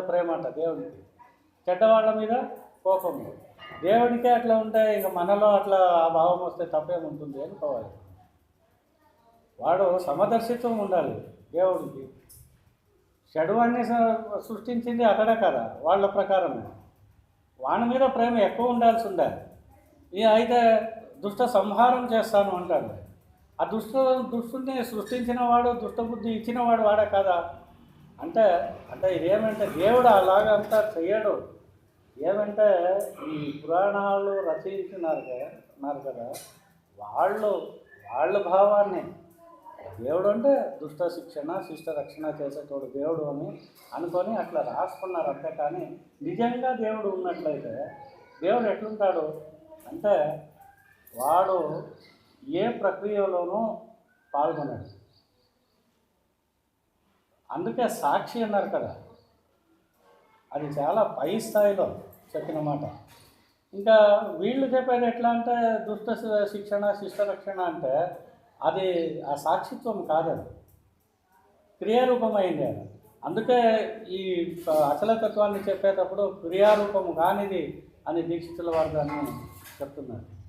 ప్రేమ అంట దేవుడికి చెడ్డవాళ్ళ మీద కోపము దేవుడికే అట్లా ఉంటే ఇక మనలో అట్లా ఆ భావం వస్తే తప్పేముంటుంది అనుకోవాలి వాడు సమదర్శిత్వం ఉండాలి దేవుడికి చెడువాడిని సృష్టించింది అక్కడే కదా వాళ్ళ ప్రకారమే. వాని మీద ప్రేమ ఎక్కువ ఉండాల్సి ఉండాలి. ఈ అయితే దుష్ట సంహారం చేస్తాను అంటాడు. ఆ దుష్ట దుష్టుని సృష్టించిన వాడు దుష్టబుద్ధి ఇచ్చిన వాడు వాడే కదా. అంటే అంటే ఇదేమంటే దేవుడు అలాగంతా అంతా ఏమంటే ఈ పురాణాలు రచించినారు కదా ఉన్నారు కదా వాళ్ళు వాళ్ళ భావాన్ని. దేవుడు అంటే దుష్ట శిక్షణ శిష్ట రక్షణ చేసేటోడు దేవుడు అని అనుకొని అట్లా రాసుకున్నారు అంతే కానీ నిజంగా దేవుడు ఉన్నట్లయితే దేవుడు ఎట్లుంటాడు? అంటే వాడు ఏ ప్రక్రియలోనూ పాల్గొనడు. అందుకే సాక్షి అన్నారు కదా. అది చాలా పై స్థాయిలో చెప్పిన మాట. ఇంకా వీళ్ళు చెప్పేది ఎట్లా అంటే దుష్ట శిక్షణ శిష్ట రక్షణ అంటే అది ఆ సాక్షిత్వం కాదది. క్రియారూపమైంది అది. అందుకే ఈ అచలతత్వాన్ని చెప్పేటప్పుడు క్రియారూపము కానిది అని దీక్షితుల వారు దాన్ని చెప్తున్నారు.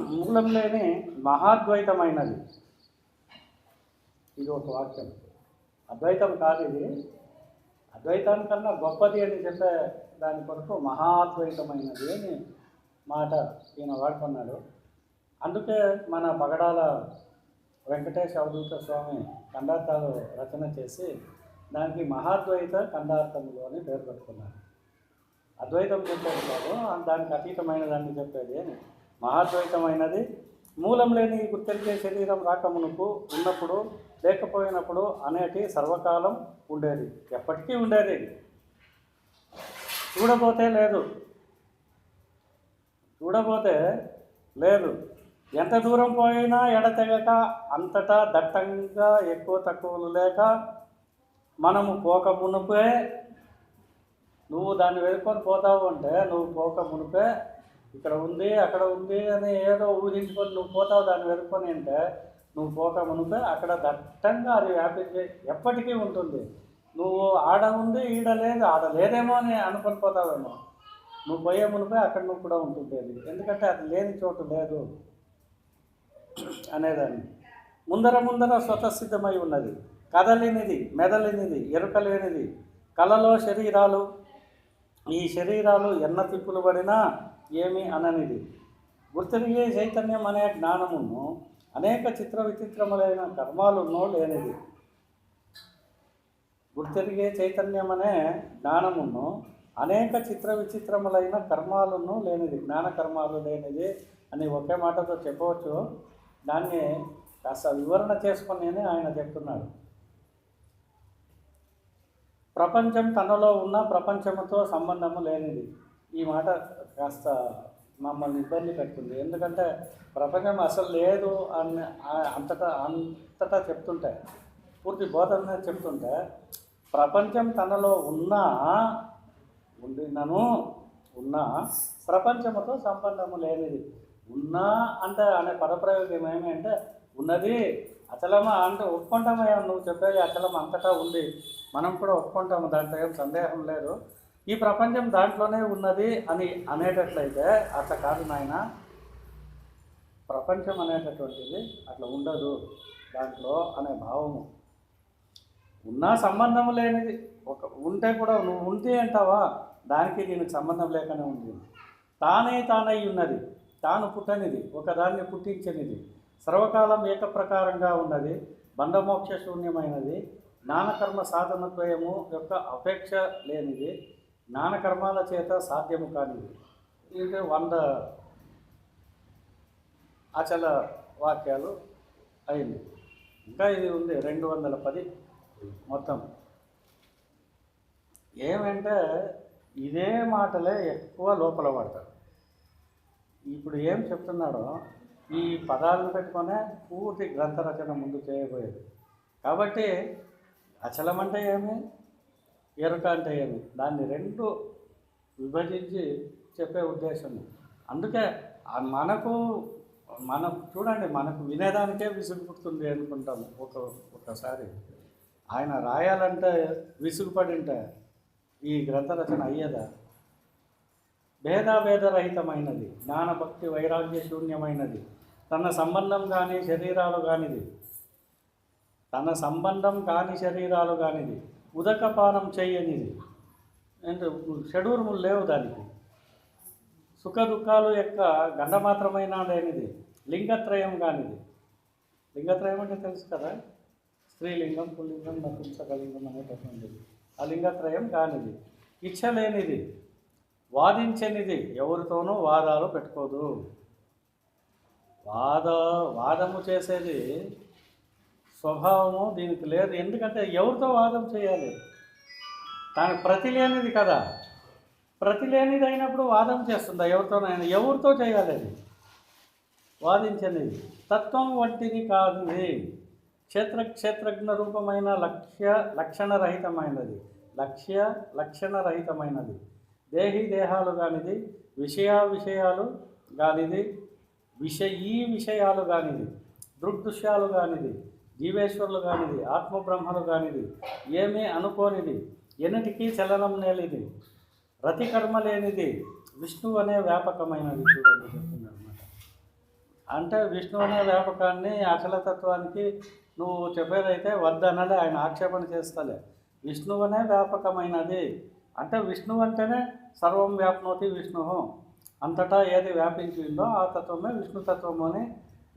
మూలం లేని మహాద్వైతమైనది. ఇది ఒక వాక్యం. అద్వైతం కాదు ఇది. అద్వైతానికన్నా గొప్పది అని చెప్పే దాని కొరకు మహాద్వైతమైనది అని మాట ఈయన వాడుకున్నాడు. అందుకే మన పగడాల వెంకటేశ్ అవధూత స్వామి ఖండార్థాలు రచన చేసి దానికి మహాద్వైత ఖండార్థములు అని పేరు పెట్టుకున్నారు. అద్వైతం చెప్పేది కాదు దానికి అతీతమైన దాన్ని చెప్పేది అని. మహాద్వైతమైనది. మూలం లేని గుర్తెరికే శరీరం రాకమునుకు ఉన్నప్పుడు లేకపోయినప్పుడు అనేటి సర్వకాలం ఉండేది. ఎప్పటికీ ఉండేది. చూడబోతే లేదు. చూడబోతే లేదు. ఎంత దూరం పోయినా ఎడతెగక అంతటా దట్టంగా ఎక్కువ తక్కువలు లేక మనము పోక మునుపే నువ్వు దాన్ని వెళ్ళుకొని పోతావు అంటే నువ్వు పోక మునిపే ఇక్కడ ఉంది అక్కడ ఉంది అని ఏదో ఊహించుకొని నువ్వు పోతావు దాన్ని వెళ్ళుకొని అంటే నువ్వు పోక మునిపే అక్కడ దట్టంగా అది వ్యాపించి ఎప్పటికీ ఉంటుంది. నువ్వు ఆడ ఉంది ఈడ లేదు ఆడ లేదేమో అని అనుకొని పోతావేమో. నువ్వు పోయే మునిపే అక్కడ నువ్వు కూడా ఉంటుంది అది ఎందుకంటే అది లేని చోటు లేదు అనేదాన్ని. ముందర ముందర స్వతసిద్ధమై ఉన్నది. కదలినిది మెదలినిది ఎరుక లేనిది కలలో శరీరాలు ఈ శరీరాలు ఎన్న తిప్పులు పడినా ఏమి అననిది. గుర్తిరిగే చైతన్యం అనే జ్ఞానమును అనేక చిత్ర విచిత్రములైన కర్మాలున్నో లేనిది. గుర్తెరిగే చైతన్యం అనే జ్ఞానమును అనేక చిత్ర విచిత్రములైన కర్మాలను లేనిది. జ్ఞాన కర్మాలు లేనిది అని ఒకే మాటతో చెప్పవచ్చు. దాన్ని కాస్త వివరణ చేసుకొని ఆయన చెప్తున్నాడు. ప్రపంచం తనలో ఉన్న ప్రపంచముతో సంబంధము లేనిది. ఈ మాట కాస్త మమ్మల్ని ఇబ్బంది పెడుతుంది. ఎందుకంటే ప్రపంచం అసలు లేదు అని అంతటా అంతటా చెప్తుంటే పూర్తి బోధన చెప్తుంటే ప్రపంచం తనలో ఉన్నా ఉండినను ఉన్నా ప్రపంచముతో సంబంధము లేనిది. ఉన్నా అంటే అనే పదప్రయోగం ఏమి అంటే ఉన్నది అచలమా అంటే ఒప్పుకుంటామయ్యా నువ్వు చెప్పేది అచలం అంతటా ఉంది. మనం కూడా ఒప్పుకుంటాము దాంట్లో ఏం సందేహం లేదు. ఈ ప్రపంచం దాంట్లోనే ఉన్నది అని అనేటట్లయితే అట్లా కాదు నాయన. ప్రపంచం అనేటటువంటిది అట్లా ఉండదు దాంట్లో అనే భావము. ఉన్నా సంబంధం లేనిది ఒక ఉంటే కూడా నువ్వు ఉంటే అంటావా? దానికి దీనికి సంబంధం లేకనే ఉంది. తానే తానై ఉన్నది. తాను పుట్టనిది. ఒకదాన్ని పుట్టించనిది. సర్వకాలం ఏకప్రకారంగా ఉన్నది. బంధమోక్ష శూన్యమైనది. జ్ఞానకర్మ సాధనద్వయము యొక్క అపేక్ష లేనిది. జ్ఞానకర్మాల చేత సాధ్యము కానిది ఇది వంద అచల వాక్యాలు అయింది. ఇంకా ఇది ఉంది రెండు వందల పది మొత్తం. ఏమంటే ఇదే మాటలే ఎక్కువ లోపల పడతారు. ఇప్పుడు ఏం చెప్తున్నాడో ఈ పదాలను పెట్టుకొనే పూర్తి గ్రంథ రచన ముందు చేయబోయేది. కాబట్టి అచలం అంటే ఏమి? ఎరుక అంటే ఏమి దాన్ని రెండు విభజించి చెప్పే ఉద్దేశం అందుకే మనకు మనకు చూడండి మనకు వినేదానికే విసుగు పుడుతుంది అనుకుంటాము ఒక ఒకసారి. ఆయన రాయాలంటే విసుగుపడింటే ఈ గ్రంథ రచన అయ్యేదా? భేదాభేదరహితమైనది. జ్ఞానభక్తి వైరాగ్య శూన్యమైనది. తన సంబంధం కానీ శరీరాలు కానిది. తన సంబంధం కాని శరీరాలు కానిది. ఉదకపానం చేయనిది అంటే షడూర్ములు లేవు దానికి. సుఖ దుఃఖాలు యొక్క గండమాత్రమైన లేనిది. లింగత్రయం కానిది. లింగత్రయం అంటే తెలుసు కదా? స్త్రీలింగం పుల్లింగం నపుంసకలింగం అనేటటువంటిది. ఆ లింగత్రయం కానిది. ఇచ్చలేనిది వాదించనిది. ఎవరితోనూ వాదాలు పెట్టుకోదు. వాద వాదము చేసేది స్వభావము దీనికి లేదు. ఎందుకంటే ఎవరితో వాదం చేయాలి? దానికి ప్రతి లేనిది కదా. ప్రతి లేనిది అయినప్పుడు వాదం చేస్తుందా ఎవరితోనైనా? ఎవరితో చేయాలి అది? వాదించనిది తత్వం వంటిది కాదు క్షేత్ర క్షేత్రజ్ఞ రూపమైన లక్ష్య లక్షణరహితమైనది. లక్ష్య లక్షణరహితమైనది. దేహి దేహాలు కానిది విషయ విషయాలు కానిది విషయీ ఈ విషయాలు కానిది దృగ్దృశ్యాలు కానిది జీవేశ్వరులు కానిది ఆత్మబ్రహ్మలు కానిది ఏమీ అనుకోనిది ఎన్నిటికీ చలనం లేనిది రతి కర్మ లేనిది విష్ణువు అనే వ్యాపకమైనది చూడండి చెప్తుందనమాట అంటే విష్ణు అనే వ్యాపకాన్ని అచలతత్వానికి నువ్వు చెప్పేదైతే వద్దనలే ఆయన ఆక్షేపణ చేస్తలే. విష్ణువు అనే వ్యాపకమైనది. అంటే విష్ణువు అంటేనే సర్వం వ్యాప్నోతి విష్ణు. అంతటా ఏది వ్యాపించిందో ఆ తత్వమే విష్ణు తత్వము అని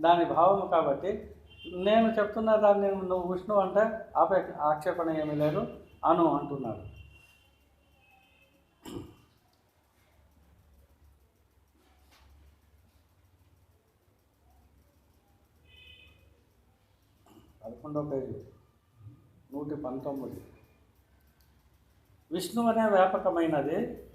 దాని భావము కాబట్టి నేను చెప్తున్న దాన్ని నువ్వు విష్ణు అంటే ఆపే ఆక్షేపణ ఏమీ లేదు. అను అంటున్నాడు. పదకొండవ పేజీ నూటి పంతొమ్మిది. విష్ణు అనే వ్యాపకమైనది.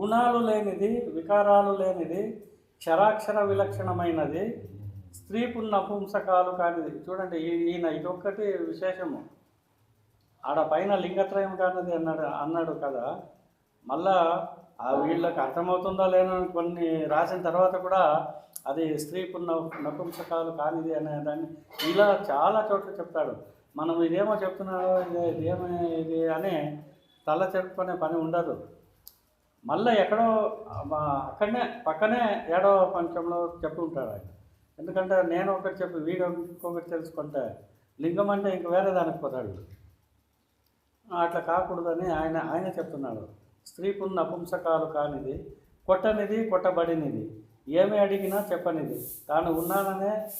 గుణాలు లేనిది వికారాలు లేనిది క్షరాక్షర విలక్షణమైనది. స్త్రీ పున్నపుంసకాలు కానిది. చూడండి ఈ- ఈయన ఇదొక్కటి విశేషము. ఆడ పైన లింగత్రయం కానిది అన్నాడు అన్నాడు కదా. మళ్ళా ఆ వీళ్ళకి అర్థమవుతుందా లేనో కొన్ని రాసిన తర్వాత కూడా అది స్త్రీ పున్న నపుంసకాలు కానిది అనే దాన్ని ఇలా చాలా చోట్ల చెప్తాడు. మనం ఇదేమో చెప్తున్నాడో ఇది ఇదేమో ఇది అని తల చెప్పుకునే పని ఉండదు. మళ్ళీ ఎక్కడో మా అక్కడనే పక్కనే ఏడో పంచంలో చెప్పుకుంటాడు ఆయన. ఎందుకంటే నేను ఒకటి చెప్పి వీడు ఇంకొకటి తెలుసుకుంటే లింగం అంటే ఇంక వేరే దానికి పోతాడు. అట్లా కాకూడదని ఆయన ఆయన చెప్తున్నాడు. స్త్రీ పున్న నపుంసకాలు కానిది కొట్టనిది కొట్టబడినది. ఏమి అడిగినా చెప్పనిది. తాను ఉన్నాననే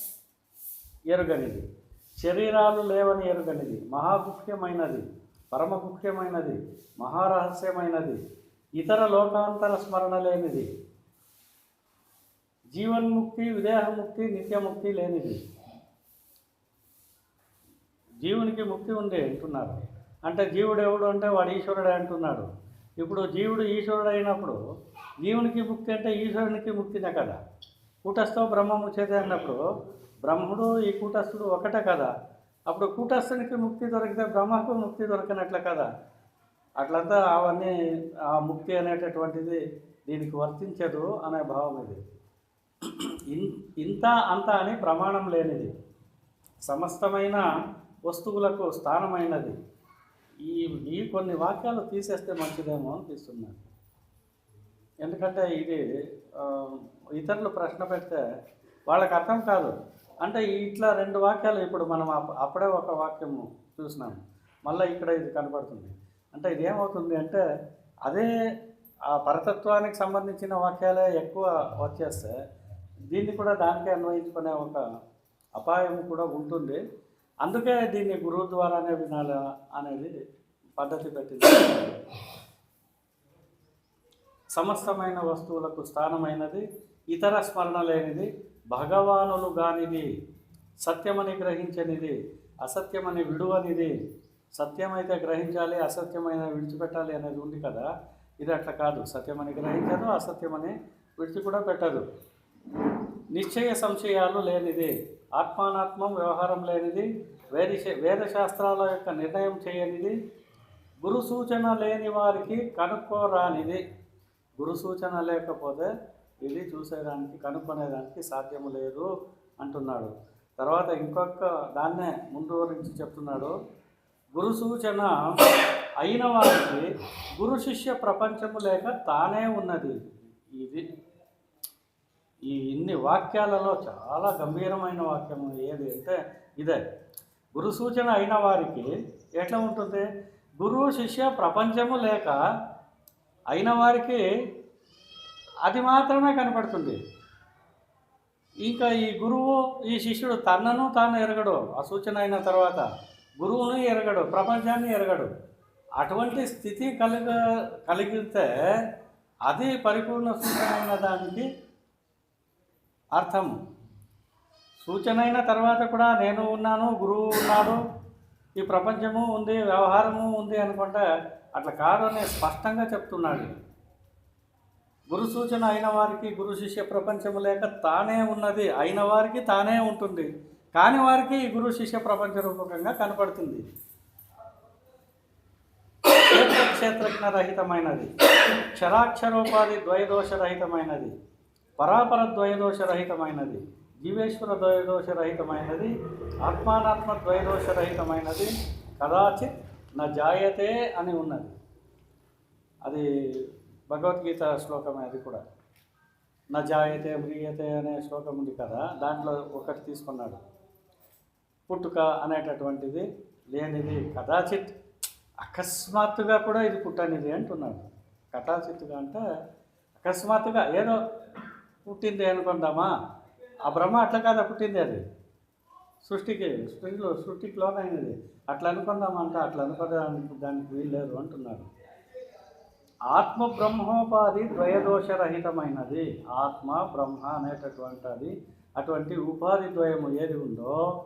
ఎరుగనిది. శరీరాలు లేవని ఎరుగనిది. మహాగుహ్యమైనది పరమగుహ్యమైనది మహారహస్యమైనది. ఇతర లోకాంతర స్మరణ లేనిది. జీవన్ముక్తి విదేహముక్తి నిత్యముక్తి లేనిది. జీవునికి ముక్తి ఉంది అంటున్నారు. అంటే జీవుడు ఎవడు అంటే వాడు ఈశ్వరుడే అంటున్నాడు. ఇప్పుడు జీవుడు ఈశ్వరుడు అయినప్పుడు జీవునికి ముక్తి అంటే ఈశ్వరునికి ముక్తినే కదా. కూటస్థో బ్రహ్మము చేతే అన్నప్పుడు బ్రహ్ముడు ఈ కూటస్థుడు ఒకటే కదా. అప్పుడు కూటస్థునికి ముక్తి దొరికితే బ్రహ్మకు ముక్తి దొరకనట్లే కదా. అట్లంతా అవన్నీ ఆ ముక్తి అనేటటువంటిది దీనికి వర్తించదు అనే భావం ఇది. ఇంత అంత అని ప్రమాణం లేనిది. సమస్తమైన వస్తువులకు స్థానమైనది. ఈ ఈ కొన్ని వాక్యాలు తీసేస్తే మంచిదేమో అనిపిస్తున్నాను ఎందుకంటే ఇది ఇతరులు ప్రశ్న పెడితే వాళ్ళకి అర్థం కాదు. అంటే ఇట్లా రెండు వాక్యాలు ఇప్పుడు మనం అప్పుడే ఒక వాక్యము చూసినాము మళ్ళీ ఇక్కడ ఇది కనపడుతుంది అంటే ఇది ఏమవుతుంది అంటే అదే ఆ పరతత్వానికి సంబంధించిన వాక్యాలే ఎక్కువ వచ్చేస్తే దీన్ని కూడా దానికే అన్వయించుకునే ఒక అపాయం కూడా ఉంటుంది. అందుకే దీన్ని గురువు ద్వారానే వినాలా అనేది పద్ధతి పెట్టింది. సమస్తమైన వస్తువులకు స్థానమైనది ఇతర స్మరణ లేనిది భగవానులు గానిది సత్యమని గ్రహించనిది అసత్యమని విడువనిది సత్యమైతే గ్రహించాలి అసత్యమైన విడిచిపెట్టాలి అనేది ఉంది కదా. ఇది అట్లా కాదు. సత్యమని గ్రహించదు అసత్యమని విడిచి కూడా పెట్టదు నిశ్చయ సంశయాలు లేనిది ఆత్మానాత్మం వ్యవహారం లేనిది వేద వేదశాస్త్రాల యొక్క నిర్ణయం చేయనిది గురు సూచన లేని వారికి కనుక్కోరానిది. గురు సూచన లేకపోతే ఇది చూసేదానికి కనుక్కునేదానికి సాధ్యము లేదు అంటున్నాడు. తర్వాత ఇంకొక దాన్నే ముందు గురించి చెప్తున్నాడు. గురు సూచన అయిన వారికి గురు శిష్య ప్రపంచము లేక తానే ఉన్నది. ఇది ఈ ఇన్ని వాక్యాలలో చాలా గంభీరమైన వాక్యం ఏది అంటే ఇదే. గురు సూచన అయిన వారికి ఎట్లా ఉంటుంది? గురువు శిష్య ప్రపంచము లేక అయిన వారికి అది మాత్రమే కనపడుతుంది. ఇంకా ఈ గురువు ఈ శిష్యుడు తనను తాను ఎరగడు. ఆ సూచన అయిన తర్వాత గురువును ఎరగడు ప్రపంచాన్ని ఎరగడు. అటువంటి స్థితి కలిగ కలిగితే అది పరిపూర్ణ సూచన అయిన దానికి అర్థం. సూచన అయిన తర్వాత కూడా నేను ఉన్నాను గురువు ఉన్నాడు ఈ ప్రపంచము ఉంది వ్యవహారము ఉంది అనుకుంటే అట్లా కాదు అని స్పష్టంగా చెప్తున్నాడు. గురు సూచన అయిన వారికి గురు శిష్య ప్రపంచము లేక తానే ఉన్నది అయిన వారికి తానే ఉంటుంది. కాని వారికి ఈ గురు శిష్య ప్రపంచ రూపకంగా కనపడుతుంది. క్షేత్రజ్ఞ రహితమైనది క్షరాక్షరోపాధి ద్వైదోషరహితమైనది. రహితమైనది పరాపర ద్వయదోష రహితమైనది జీవేశ్వర ద్వయదోష రహితమైనది ఆత్మానాత్మ ద్వయదోష రహితమైనది కదాచిత్ నా జాయతే అని ఉన్నది. అది భగవద్గీత శ్లోకమే అది కూడా. నా జాయతే మ్రియతే అనే శ్లోకం ఉంది కదా దాంట్లో ఒకటి తీసుకున్నాడు. పుట్టుక అనేటటువంటిది లేనిది కదాచిత్. అకస్మాత్తుగా కూడా ఇది పుట్టనిది అంటున్నాడు. కథాచిత్తుగా అంటే అకస్మాత్తుగా ఏదో పుట్టింది అనుకుందామా ఆ బ్రహ్మ అట్లా కాదా పుట్టింది అది? సృష్టికి సృష్టిలో సృష్టికి లోనైనది. అట్లా అనుకుందామంటే అట్లా అనుకోవడానికి దానికి వీల్లేదు అంటున్నాడు. ఆత్మ బ్రహ్మోపాధి ద్వయదోషరహితమైనది. ఆత్మ బ్రహ్మ అనేటటువంటిది. అటువంటి ఉపాధి ద్వయము ఏది ఉందో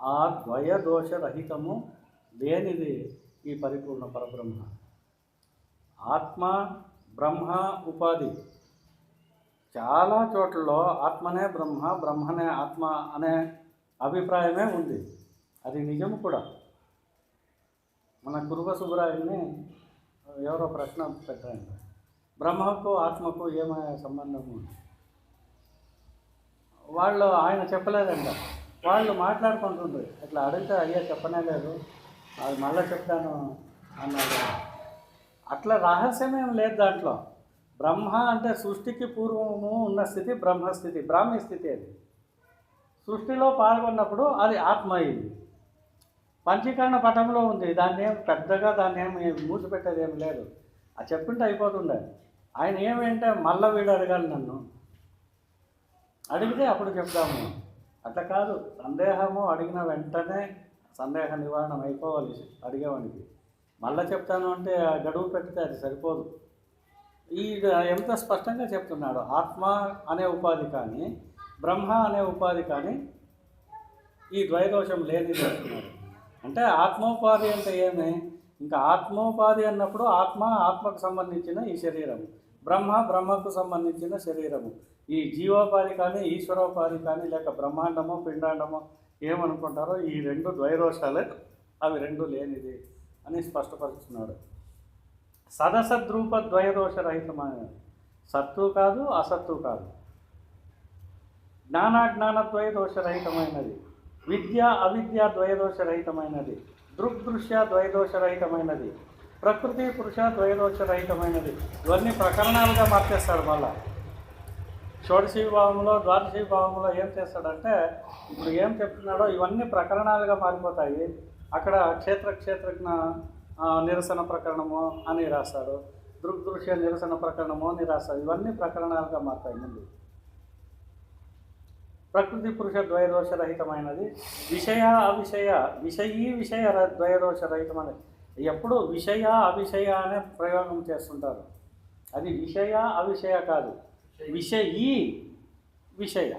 ఆ ద్వయదోషరహితము లేనిది ఈ పరిపూర్ణ పరబ్రహ్మ. ఆత్మ బ్రహ్మ ఉపాధి చాలా చోట్లలో ఆత్మనే బ్రహ్మ బ్రహ్మనే ఆత్మ అనే అభిప్రాయమే ఉంది. అది నిజం కూడా. మన గురువ సుబ్బరాయుని ఎవరో ప్రశ్న పెట్టారు బ్రహ్మకు ఆత్మకు ఏమైనా సంబంధము వాళ్ళు ఆయన చెప్పలేదంట. వాళ్ళు మాట్లాడుకుంటుండ్రు. ఇట్లా అడిగితే అయ్యా చెప్పనే లేదు. అది మళ్ళీ చెప్తాను అన్నారు అట్లా రహస్యమేం లేదు దాంట్లో. బ్రహ్మ అంటే సృష్టికి పూర్వము ఉన్న స్థితి బ్రహ్మస్థితి బ్రాహ్మీ స్థితి అది. సృష్టిలో పాల్గొన్నప్పుడు అది ఆత్మ అయింది పంచీకరణ పటంలో ఉంది. దాన్ని ఏం పెద్దగా దాన్ని ఏమి మూసిపెట్టేది ఏమి లేదు. అది చెప్పింటే అయిపోతుండే. ఆయన ఏమేంటే మళ్ళా వీడు అడగాలి నన్ను. అడిగితే అప్పుడు చెప్తాము అట్లా కాదు. సందేహము అడిగిన వెంటనే సందేహ నివారణ అయిపోవాలి అడిగేవానికి. మళ్ళీ చెప్తాను అంటే ఆ గడువు పెడితే అది సరిపోదు. ఈ ఎంత స్పష్టంగా చెప్తున్నాడు? ఆత్మ అనే ఉపాధి కానీ బ్రహ్మ అనే ఉపాధి కానీ ఈ ద్వైదోషం లేనిది చెప్తున్నాడు. అంటే ఆత్మోపాధి అంటే ఏమి? ఇంకా ఆత్మోపాధి అన్నప్పుడు ఆత్మ ఆత్మకు సంబంధించిన ఈ శరీరం బ్రహ్మ బ్రహ్మకు సంబంధించిన శరీరము. ఈ జీవోపాధి కానీ ఈశ్వరోపాధి కానీ లేక బ్రహ్మాండమో పిండాండమో ఏమనుకుంటారో ఈ రెండు ద్వైదోషాలే అవి రెండు లేనిది అని స్పష్టపరుస్తున్నాడు. సదసద్రూప ద్వయదోష రహితమైన సత్తు కాదు అసత్తు కాదు. జ్ఞానాజ్ఞాన ద్వయదోష రహితమైనది విద్య అవిద్య ద్వయదోష రహితమైనది దృగ్దృశ్య ద్వయదోష రహితమైనది ప్రకృతి పురుష ద్వయదోష రహితమైనది ఇవన్నీ ప్రకరణాలుగా మార్చేస్తాడు మళ్ళా. షోడశీ భావంలో ద్వాదశీ భావంలో ఏం చేస్తాడంటే ఇప్పుడు ఏం చెప్తున్నాడో ఇవన్నీ ప్రకరణాలుగా మారిపోతాయి. అక్కడ క్షేత్ర క్షేత్రజ్ఞ నిరసన ప్రకరణము అని రాస్తాడు దృగ్దృశ్య నిరసన ప్రకరణము అని రాస్తాడు ఇవన్నీ ప్రకరణాలుగా మారుతాయి ముందు. ప్రకృతి పురుష ద్వయదోష రహితమైనది. విషయ అవిషయ విషయీ విషయ ర- ఎప్పుడు విషయ అవిషయ అనే ప్రయోగం చేస్తుంటారు. అది విషయ అవిషయ కాదు. విషయీ విషయ.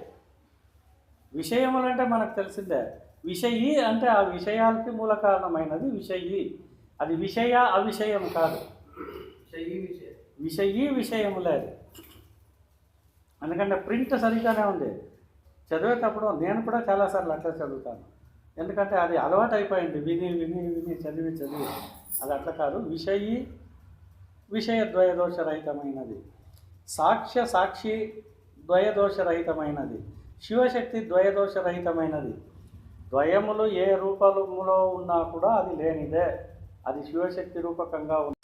విషయములంటే మనకు తెలిసిందే. విషయీ అంటే ఆ విషయాలకి మూల కారణమైనది విషయీ. అది విషయ అవిషయం కాదు. విషయీ విషయము లేదు. ఎందుకంటే ప్రింట్ సరిగ్గానే ఉంది. చదివేటప్పుడు నేను కూడా చాలాసార్లు అట్లా చదువుతాను. ఎందుకంటే అది అలవాటు అయిపోయింది. విని విని విని చదివి చదివి. అది అట్లా కాదు. విషయీ విషయ ద్వయదోషరహితమైనది. సాక్ష్య సాక్షి ద్వయదోషరహితమైనది. శివశక్తి ద్వయదోషరహితమైనది. ద్వయములు ఏ రూపములో ఉన్నా కూడా అది లేనిదే. అది శివశక్తి రూపకంగా ఉంది